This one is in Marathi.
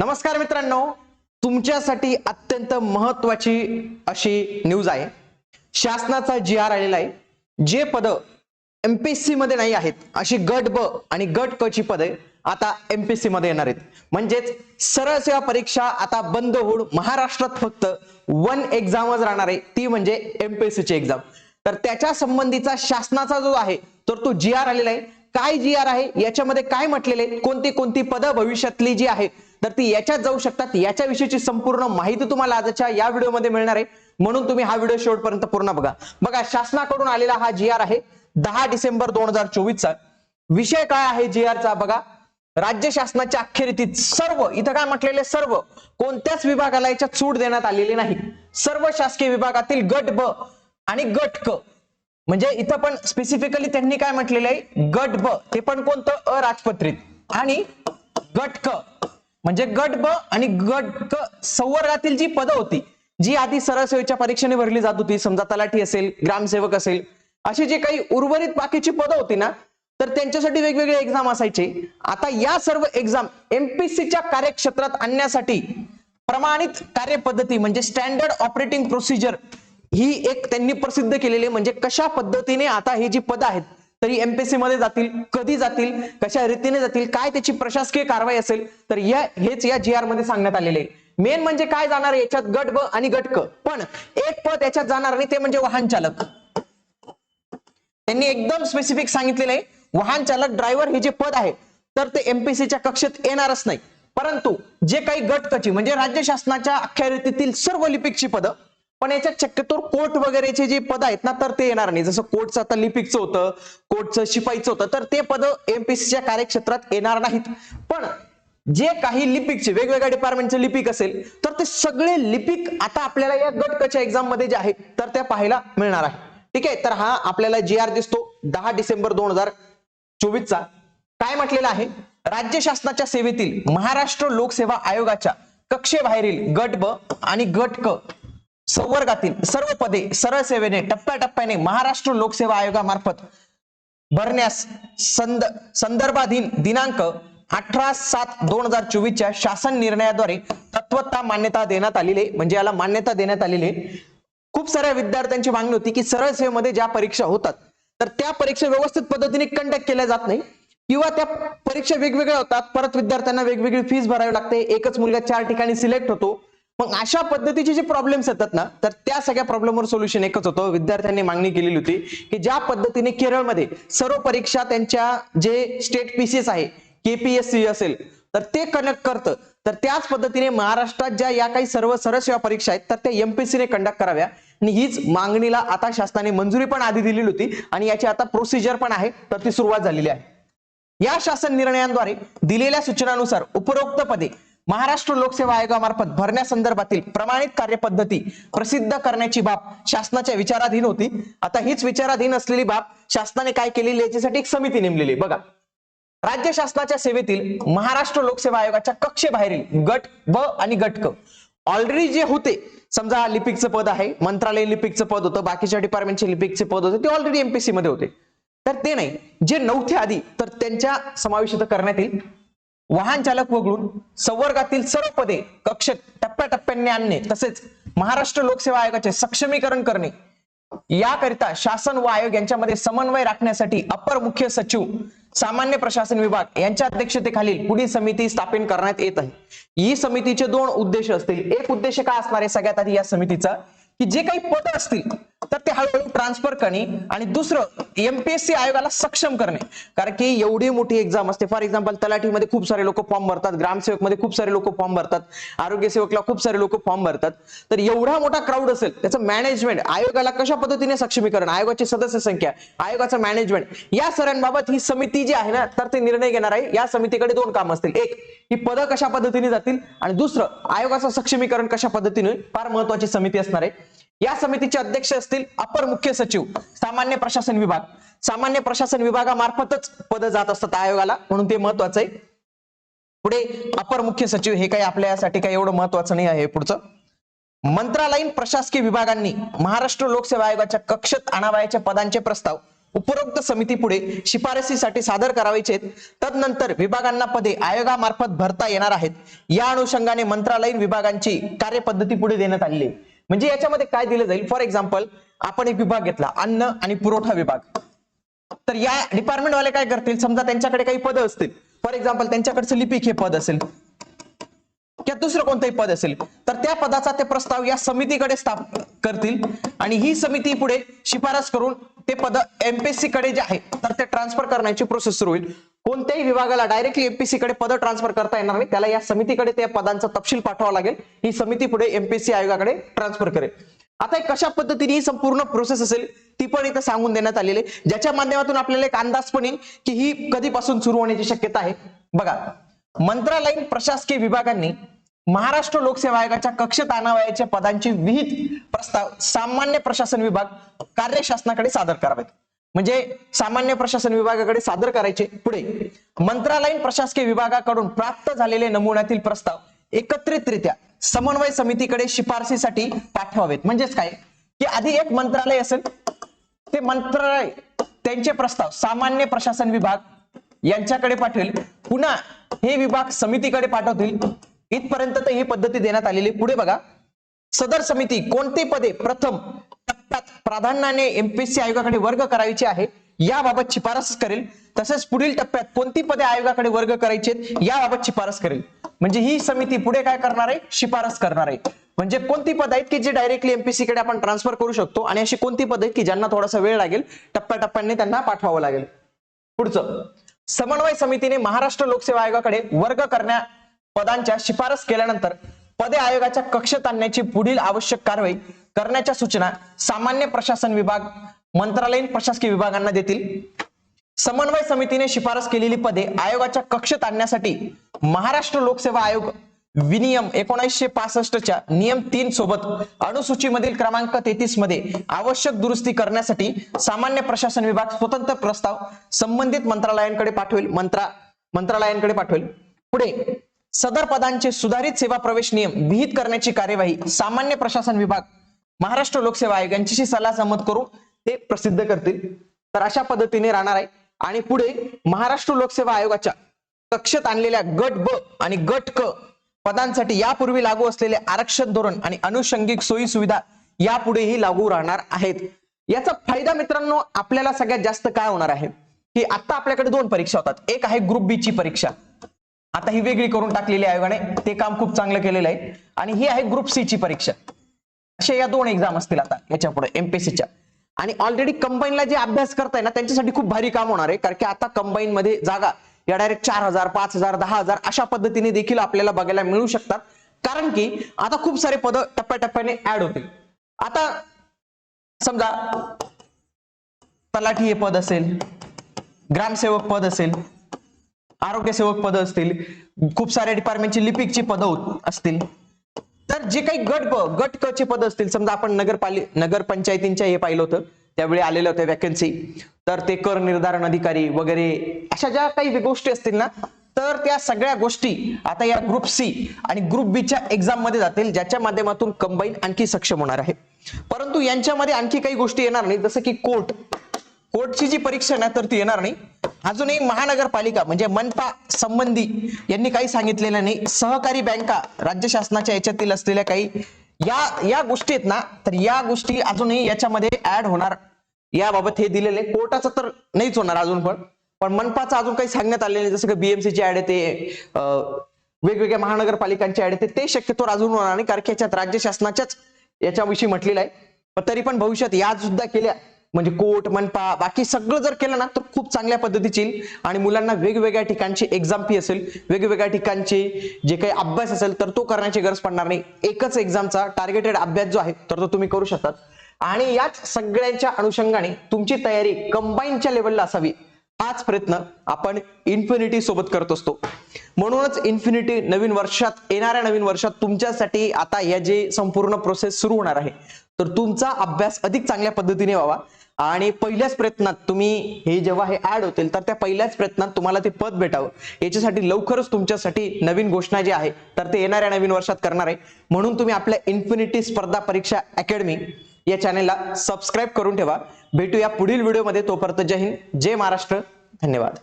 नमस्कार मित्रांनो तुमच्यासाठी अत्यंत महत्वाची अशी न्यूज आहे. शासनाचा जी आर आलेला आहे. जे पद एमपीएससी मध्ये नाही आहेत अशी गट ब आणि गट क ची पदे आता एमपीएससी मध्ये येणार आहेत. म्हणजेच सरळ सेवा परीक्षा आता बंद होऊन महाराष्ट्रात फक्त वन एक्झामच राहणार आहे. ती म्हणजे एमपीएससी ची एक्झाम तर त्याच्या संबंधीचा शासनाचा जो आहे तर तो जी आर आलेला आहे. काय जी आर आहे? याच्यामध्ये काय म्हटलेले आहे? कोणती कोणती पदं भविष्यातली जी आहेत तर ती याच्यात जाऊ शकतात. याच्याविषयीची संपूर्ण माहिती तुम्हाला आजच्या या व्हिडिओमध्ये मिळणार आहे. म्हणून तुम्ही हा व्हिडिओ शेवटपर्यंत पूर्ण बघा. बघा शासनाकडून आलेला हा जी आर आहे. दहा डिसेंबर दोन हजार चोवीसचा. विषय काय आहे जी चा? बघा राज्य शासनाच्या अखेरीतीत सर्व इथं काय म्हटलेले सर्व. कोणत्याच विभागाला याच्यात सूट देण्यात आलेली नाही. सर्व शासकीय विभागातील गट ब आणि गट क. म्हणजे इथं पण स्पेसिफिकली त्यांनी काय म्हटलेलं आहे? गट ब. ते पण कोणतं? अराजपत्रित. आणि गट क. म्हणजे गट ब आणि गट क संवर्गातील जी पदं होती जी आधी सरळ सेवेच्या परीक्षेने भरली जात होती समजा तलाठी असेल ग्रामसेवक असेल अशी जे काही उर्वरित बाकीची पदं होती ना तर त्यांच्यासाठी वेगवेगळे एक्झाम असायचे. आता या सर्व एक्झाम एमपीसीच्या कार्यक्षेत्रात आणण्यासाठी प्रमाणित कार्यपद्धती म्हणजे स्टँडर्ड ऑपरेटिंग प्रोसिजर ही एक त्यांनी प्रसिद्ध केलेली आहे. म्हणजे कशा पद्धतीने आता हे जी पद आहेत तरी एमपीएससी मध्ये जातील कधी जातील कशा रीतीने जातील काय त्याची प्रशासकीय कारवाई असेल तर या हेच या जी आरमध्ये सांगण्यात आलेले आहे. मेन म्हणजे काय जाणार आहे याच्यात गट ब आणि गटक पण एक पद याच्यात जाणार नाही ते म्हणजे वाहन चालक. त्यांनी एकदम स्पेसिफिक सांगितलेलं आहे वाहन चालक ड्रायव्हर हे जे पद आहे तर ते एमपीसीच्या कक्षेत येणारच नाही. परंतु जे काही गटकची म्हणजे राज्य शासनाच्या अखत्यारीतील सर्व लिपिकची पदं पण याच्यात शक्यतो कोर्ट वगैरेचे जे पद आहेत ना तर ते येणार नाही. जसं कोर्टचं आता लिपिकचं होतं कोर्टचं शिपाईचं होतं तर ते पद एमपीसीच्या कार्यक्षेत्रात येणार नाहीत. पण जे काही लिपिकचे वेगवेगळ्या डिपार्टमेंटचे लिपिक असेल तर ते सगळे लिपिक आता आपल्याला या गटकच्या एक्झाममध्ये जे आहे तर त्या पाहायला मिळणार आहे. ठीक आहे? तर हा आपल्याला जी आर दिसतो दहा डिसेंबर दोन हजार चोवीसचा. काय म्हटलेलं आहे? राज्य शासनाच्या सेवेतील महाराष्ट्र लोकसेवा आयोगाच्या कक्षेबाहेरील गट ब आणि गट क संवर्गातील सर्व पदे सरळ सेवेने टप्प्याटप्प्याने महाराष्ट्र लोकसेवा आयोगामार्फत भरण्यास संद संदर्भाधीन दिनांक अठरा सात दोन हजार चोवीसच्या शासन निर्णयाद्वारे तत्वता मान्यता देण्यात आलेली आहे. म्हणजे याला मान्यता देण्यात आलेली आहे. खूप साऱ्या विद्यार्थ्यांची मागणी होती की सरळ सेवेमध्ये ज्या परीक्षा होतात तर त्या परीक्षा व्यवस्थित पद्धतीने कंडक्ट केल्या जात नाही. किंवा त्या परीक्षा वेगवेगळ्या होतात. परत विद्यार्थ्यांना वेगवेगळी फीस भरावी लागते. एकच मुलगा चार ठिकाणी सिलेक्ट होतो. मग अशा पद्धतीचे जे प्रॉब्लेम्स येतात ना तर त्या सगळ्या प्रॉब्लेमवर सोल्युशन एकच होतं. विद्यार्थ्यांनी मागणी केलेली होती की ज्या पद्धतीने केरळमध्ये सर्व परीक्षा त्यांच्या जे स्टेट पीसीएस आहे केपीएससी असेल तर ते कनेक्ट करतं. तर त्याच पद्धतीने महाराष्ट्रात ज्या या काही सर्व सरळ सेवा परीक्षा आहेत तर त्या एमपीसीने कंडक्ट कराव्या. आणि हीच मागणीला आता शासनाने मंजुरी पण आधी दिलेली होती आणि याची आता प्रोसिजर पण आहे तर ती सुरुवात झालेली आहे. या शासन निर्णयांद्वारे दिलेल्या सूचनानुसार उपरोक्त पदे महाराष्ट्र लोकसेवा आयोगामार्फत भरण्यासंदर्भातील प्रमाणित कार्यपद्धती प्रसिद्ध करण्याची बाब शासनाच्या विचाराधीन होती. आता हीच विचाराधीन असलेली बाब शासनाने काय केलेली याच्यासाठी एक समिती नेमलेली बघा राज्य शासनाच्या सेवेतील महाराष्ट्र लोकसेवा आयोगाच्या कक्षेबाहेरील गट ब आणि गटक ऑलरेडी जे होते समजा लिपिकचं पद आहे मंत्रालय लिपिकचं पद होतं बाकीच्या डिपार्टमेंटचे लिपिकचे पद होते ते ऑलरेडी एमपीसी मध्ये होते. तर ते नाही जे नव्हते आधी तर त्यांच्या समावेश करण्यात येईल. वाहन चालक वगळून संवर्गातील सर्व पदे कक्ष टप्प्याटप्प्याने आणणे तसेच महाराष्ट्र लोकसेवा आयोगाचे सक्षमीकरण करणे. याकरिता शासन व आयोग यांच्यामध्ये समन्वय राखण्यासाठी अपर मुख्य सचिव सामान्य प्रशासन विभाग यांच्या अध्यक्षतेखालील पुढील समिती स्थापन करण्यात येत आहे. ही समितीचे दोन उद्देश असतील. एक उद्देश काय असणार आहे? सगळ्यात आधी या समितीचा की जे काही पद असतील ते हळूहळू ट्रान्सफर करणे आणि दुसरं एमपीएससी आयोगाला सक्षम करणे. कारण की एवढी मोठी एक्झाम असते. फॉर एक्झाम्पल तलाठीमध्ये खूप सारे लोक फॉर्म भरतात. ग्रामसेवकमध्ये खूप सारे लोक फॉर्म भरतात. आरोग्य सेवकला खूप सारे लोक फॉर्म भरतात. तर एवढा मोठा क्राऊड असेल त्याचं मॅनेजमेंट आयोगाला कशा पद्धतीने सक्षमीकरण? आयोगाची सदस्य संख्या आयोगाचं मॅनेजमेंट या सर्वांबाबत ही समिती जी आहे ना तर ते निर्णय घेणार आहे. या समितीकडे दोन काम असतील. एक ही पदं कशा पद्धतीने जातील? आणि दुसरं आयोगाचं सक्षमीकरण कशा पद्धतीने? फार महत्वाची समिती असणार आहे. या समितीचे अध्यक्ष असतील अपर मुख्य सचिव सामान्य प्रशासन विभाग. सामान्य प्रशासन विभागामार्फतच पद जात असतात आयोगाला म्हणून ते महत्वाचं आहे. पुढे अपर मुख्य सचिव हे काही आपल्यासाठी काही एवढं महत्वाचं नाही आहे पुढचं. मंत्रालयीन प्रशासकीय विभागांनी महाराष्ट्र लोकसेवा आयोगाच्या कक्षेत आणावयाच्या पदांचे प्रस्ताव उपरोक्त समिती पुढे शिफारसीसाठी सादर करावायचे आहेत. तदनंतर विभागांना पदे आयोगामार्फत भरता येणार आहेत. या अनुषंगाने मंत्रालयीन विभागांची कार्यपद्धती पुढे देण्यात आलेली आहे. म्हणजे याच्यामध्ये काय दिलं जाईल? फॉर एक्झाम्पल आपण एक विभाग घेतला अन्न आणि पुरवठा विभाग. तर या डिपार्टमेंट वाले काय करतील? समजा त्यांच्याकडे काही पद असतील. फॉर एक्झाम्पल त्यांच्याकडचं लिपिक हे पद असेल. किंवा दुसरं कोणतंही पद असेल. तर त्या पदाचा ते प्रस्ताव या समितीकडे स्थाप करतील. आणि ही समिती पुढे शिफारस करून ते पद एमपीएससी कडे जे आहे तर ते ट्रान्सफर करण्याची प्रोसेस सुरू होईल. कोणत्याही विभागाला डायरेक्टली एमपीएससी कडे पद ट्रान्सफर करता येणार नाही. त्याला या समितीकडे त्या पदांचा तपशील पाठवावा लागेल. ही समिती पुढे एमपीएससी आयोगाकडे ट्रान्सफर करेल. आता कशा पद्धतीने ही संपूर्ण प्रोसेस असेल ती पण इथं सांगून देण्यात आलेली आहे. ज्याच्या माध्यमातून आपल्याला एक अंदाज पण येईल की ही कधीपासून सुरू होण्याची शक्यता आहे. बघा मंत्रालयीन प्रशासकीय विभागांनी महाराष्ट्र लोकसेवा आयोगाच्या कक्षेत आणावयाच्या पदांचे विहित प्रस्ताव सामान्य प्रशासन विभाग कार्यशासनाकडे सादर करावेत. म्हणजे सामान्य प्रशासन विभागाकडे सादर करायचे. पुढे मंत्रालयीन प्रशासकीय विभागाकडून प्राप्त झालेले नमुन्यातील प्रस्ताव एकत्रितरित्या समन्वय समितीकडे शिफारसीसाठी पाठवावेत. म्हणजेच काय? की आधी एक मंत्रालय असेल ते मंत्रालय त्यांचे प्रस्ताव सामान्य प्रशासन विभाग यांच्याकडे पाठवेल. पुन्हा हे विभाग समितीकडे पाठवतील. इथपर्यंत तर ही पद्धती देण्यात आलेली. पुढे बघा सदर समिती कोणती पदे प्रथम टप्प्यात प्राधान्याने एमपीएससी आयोगाकडे वर्ग करायचे आहे. याबाबत शिफारस करेल. तसेच पुढील टप्प्यात कोणती पदे आयोगाकडे वर्ग करायचे याबाबत शिफारस करेल. म्हणजे ही समिती पुढे काय करणार आहे? शिफारस करणार आहे. म्हणजे कोणती पद आहेत की जे डायरेक्टली एमपीसी कडे आपण ट्रान्सफर करू शकतो आणि अशी कोणती पद आहेत की ज्यांना थोडासा वेळ लागेल टप्प्याटप्प्याने त्यांना पाठवावं लागेल. पुढचं. समन्वय समितीने महाराष्ट्र लोकसेवा आयोगाकडे वर्ग करण्या पदांच्या शिफारस केल्यानंतर पदे आयोगाच्या कक्षेत आणण्याची पुढील आवश्यक कारवाई करण्याच्या सूचना सामान्य प्रशासन विभाग मंत्रालयीन प्रशासकीय विभागांना देतील. समन्वय समितीने शिफारस केलेली पदे आयोगाच्या कक्षेत आणण्यासाठी महाराष्ट्र लोकसेवा आयोग विनियम एकोणीसशे पासष्टच्या नियम तीन सोबत अणुसूचीमधील क्रमांक तेहतीसमध्ये आवश्यक दुरुस्ती करण्यासाठी सामान्य प्रशासन विभाग स्वतंत्र प्रस्ताव संबंधित मंत्रालयांकडे पाठवेल. मंत्रा मंत्रालयांकडे पाठवेल. पुढे सदर पदांचे सुधारित सेवा प्रवेश नियम विहित करण्याची कार्यवाही सामान्य प्रशासन विभाग महाराष्ट्र लोकसेवा आयोग यांच्याशी सल्ला संमत करून ते प्रसिद्ध करतील. तर अशा पद्धतीने राहणार आहे. आणि पुढे महाराष्ट्र लोकसेवा आयोगाच्या कक्षेत आणलेल्या गट ब आणि गट क पदांसाठी यापूर्वी लागू असलेले आरक्षण धोरण आणि अनुषंगिक सोयी सुविधा यापुढेही लागू राहणार आहेत. याचा फायदा मित्रांनो आपल्याला सगळ्यात जास्त काय होणार आहे? की आता आपल्याकडे दोन परीक्षा होतात. एक आहे ग्रुप बी ची परीक्षा. आता ही वेगळी करून टाकलेली आयोगाने. ते काम खूप चांगलं केलेलं आहे. आणि ही आहे ग्रुप सी ची परीक्षा. अशा या दोन एक्झाम असतील आता याच्यापुढे एमपीएससीच्या आणि ऑलरेडी कंबाईनला जे अभ्यास करताय ना त्यांच्यासाठी खूप भारी काम होणार आहे कारण की आता कंबाईन मध्ये जागा या डायरेक्ट चार हजार पाच हजार दहा हजार अशा पद्धतीने देखील आपल्याला बघायला मिळू शकतात. कारण की आता खूप सारे पद टप्प्याटप्प्याने ऍड होतील. आता समजा तलाठी हे पद असेल ग्रामसेवक पद असेल आरोग्य सेवक पद असतील खूप साऱ्या डिपार्टमेंटची लिपिकची पद असतील. तर जे काही गट ब गट क चे पद असतील समजा आपण नगरपालिक नगरपंचायतींच्या हे पाहिलं होतं त्यावेळी आलेल्या होत्या वॅकन्सी तर ते कर निर्धारण अधिकारी वगैरे अशा ज्या काही गोष्टी असतील ना तर त्या सगळ्या गोष्टी आता या ग्रुप सी आणि ग्रुप बीच्या एक्झाममध्ये जातील ज्याच्या माध्यमातून कंबाईन आणखी सक्षम होणार आहे. परंतु यांच्यामध्ये आणखी काही गोष्टी येणार नाही जसं की कोर्ट कोर्टची जी परीक्षा ना तर ती येणार नाही. अजूनही महानगरपालिका म्हणजे मनपा संबंधी यांनी काही सांगितलेलं नाही. सहकारी बँका राज्य शासनाच्या याच्यातील असलेल्या काही या या गोष्टी आहेत ना तर या गोष्टी अजूनही याच्यामध्ये ऍड होणार. याबाबत हे दिलेले. कोर्टाचं तर नाहीच होणार अजून पण. पण मनपाचं अजून काही सांगण्यात आलेलं नाही. जसं की बीएमसीची ऍड येते अं, वेगवेगळ्या महानगरपालिकांची ऍड येते ते शक्यतो अजून होणार नाही. कारण की याच्यात राज्य शासनाच्याच याच्याविषयी म्हटलेलं आहे. पण तरी पण भविष्यात या सुद्धा केल्या. म्हणजे कोर्ट मनपा बाकी सगळं जर केलं ना तर खूप चांगल्या पद्धतीची येईल. आणि मुलांना वेगवेगळ्या ठिकाणची एक्झाम फी असेल वेगवेगळ्या ठिकाणचे जे काही अभ्यास असेल तर तो करण्याची गरज पडणार नाही. एकच एक्झामचा टार्गेटेड अभ्यास जो आहे तर तो तुम्ही करू शकतात. आणि याच सगळ्यांच्या अनुषंगाने तुमची तयारी कंबाईनच्या लेवलला असावी. हाच प्रयत्न आपण इन्फिनिटी सोबत करत असतो. म्हणूनच इन्फिनिटी नवीन वर्षात येणाऱ्या नवीन वर्षात तुमच्यासाठी आता या जे संपूर्ण प्रोसेस सुरू होणार आहे तर तुमचा अभ्यास अधिक चांगल्या पद्धतीने व्हावा. आणि पहिल्याच प्रयत्नात तुम्ही हे जेव्हा हे ऍड होतील तर त्या पहिल्याच प्रयत्नात तुम्हाला ते पद भेटावं. याच्यासाठी लवकरच तुमच्यासाठी नवीन घोषणा जी आहे तर ते येणाऱ्या नवीन वर्षात करणार आहे. म्हणून तुम्ही आपल्या इन्फिनिटी स्पर्धा परीक्षा अकॅडमी या चॅनेलला सबस्क्राईब करून ठेवा. भेटूया पुढील व्हिडिओमध्ये तोपर्यंत जय हिंद जय महाराष्ट्र. धन्यवाद.